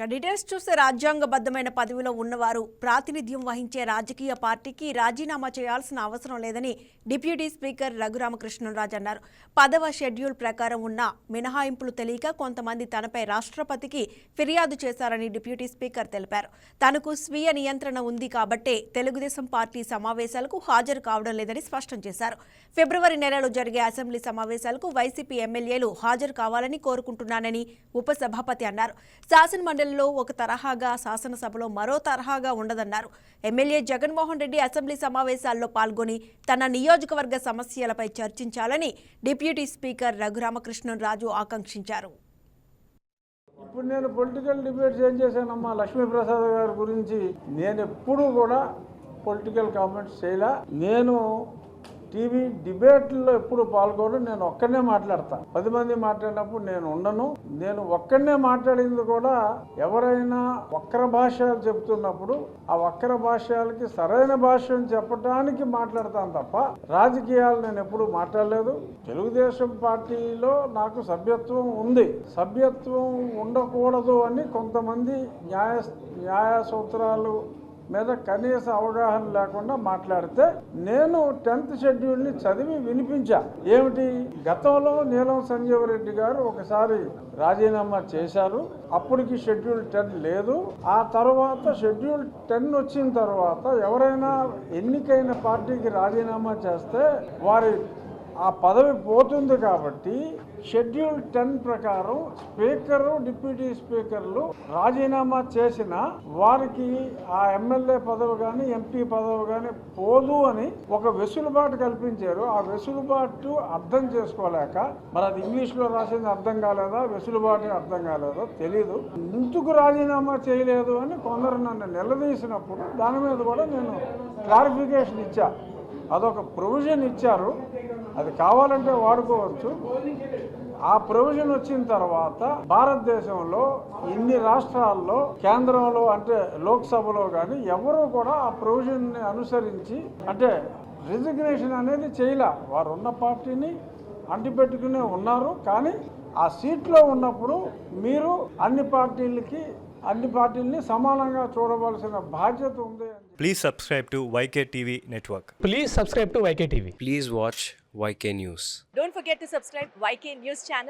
ఇక డీటెయిల్స్ చూస్తే రాజ్యాంగబద్ధమైన పదవిలో ఉన్నవారు ప్రాతినిధ్యం వహించే రాజకీయ పార్టీకి రాజీనామా చేయాల్సిన అవసరం లేదని డిప్యూటీ స్పీకర్ రఘురామకృష్ణరాజు అన్నారు. పదవ షెడ్యూల్ ప్రకారం ఉన్న మినహాయింపులు తెలియక కొంతమంది తనపై రాష్ట్రపతికి ఫిర్యాదు చేశారని డిప్యూటీ స్పీకర్ తెలిపారు. తనకు స్వీయ నియంత్రణ ఉంది కాబట్టే తెలుగుదేశం పార్టీ సమావేశాలకు హాజరు కావడం లేదని స్పష్టం చేశారు. ఫిబ్రవరి నెలలో జరిగే అసెంబ్లీ సమావేశాలకు వైసీపీ ఎమ్మెల్యేలు హాజరు కావాలని కోరుకుంటున్నానని ఉపసభాపతి అన్నారు. శాసనమండలి ఎన్నికల్లో ఒక తరహాగా శాసనసభలో మరో తరహాగా ఉండదన్నారు. ఎమ్మెల్యే జగన్మోహన్ రెడ్డి అసెంబ్లీ సమావేశాల్లో పాల్గొని తన నియోజకవర్గ సమస్యలపై చర్చించాలని డిప్యూటీ స్పీకర్ రఘురామకృష్ణరాజు ఆకాంక్షించారు. ఇప్పుడు నేను పొలిటికల్ డిబేట్స్ ఏం చేశానమ్మా? లక్ష్మీప్రసాద్ గారి గురించి నేను ఎప్పుడు కూడా పొలిటికల్ కామెంట్స్ చేయలే. నేను టీవీ డిబేట్లో ఎప్పుడు పాల్గొనడం నేను ఒక్కనే మాట్లాడతాను పది మంది మాట్లాడినప్పుడు నేను ఉండను. నేను ఒక్కనే మాట్లాడింది కూడా ఎవరైనా వక్ర భాషలు చెప్తున్నప్పుడు ఆ వక్ర భాషలకి సరైన భాషను చెప్పడానికి మాట్లాడతాను తప్ప రాజకీయాలు నేను ఎప్పుడు మాట్లాడలేదు. తెలుగుదేశం పార్టీలో నాకు సభ్యత్వం ఉంది. సభ్యత్వం ఉండకూడదు అని కొంతమంది న్యాయ న్యాయ సూత్రాలు మీద కనీస అవగాహన లేకుండా మాట్లాడితే నేను టెన్త్ షెడ్యూల్ని చదివి వినిపించా. ఏమిటి? గతంలో నీలం సంజీవరెడ్డి గారు ఒకసారి రాజీనామా చేశారు. అప్పటికి షెడ్యూల్ టెన్ లేదు. ఆ తర్వాత షెడ్యూల్ టెన్ వచ్చిన తర్వాత ఎవరైనా ఎన్నికైన పార్టీకి రాజీనామా చేస్తే వారి ఆ పదవి పోతుంది కాబట్టి షెడ్యూల్ టెన్ ప్రకారం స్పీకరు డిప్యూటీ స్పీకర్లు రాజీనామా చేసిన వారికి ఆ ఎమ్మెల్యే పదవి కానీ ఎంపీ పదవి కానీ పోదు అని ఒక వెసులుబాటు కల్పించారు. ఆ వెసులుబాటు అర్థం చేసుకోలేక మరి అది ఇంగ్లీష్లో రాసింది అర్థం కాలేదా? వెసులుబాటు అర్థం కాలేదో తెలీదు. ఎందుకు రాజీనామా చేయలేదు అని కొందరు నన్ను నిలదీసినప్పుడు దాని మీద కూడా నేను క్లారిఫికేషన్ ఇచ్చా. అదొక ప్రొవిజన్ ఇచ్చారు. అది కావాలంటే వాడుకోవచ్చు. ఆ ప్రొవిజన్ వచ్చిన తర్వాత భారతదేశంలో ఇన్ని రాష్ట్రాల్లో కేంద్రంలో అంటే లోక్సభలో కానీ ఎవరు కూడా ఆ ప్రొవిజన్ని అనుసరించి అంటే రిజిగ్నేషన్ అనేది చేయలే. వారు ఉన్న పార్టీని అంటిపెట్టుకునే ఉన్నారు. కానీ ఆ సీట్లో ఉన్నప్పుడు మీరు అన్ని పార్టీలకి అన్ని పార్టీలని సమానంగా చూడవలసిన బాధ్యత ఉంది please subscribe to YK TV network please subscribe to YK TV please watch YK news don't forget to subscribe YK news channel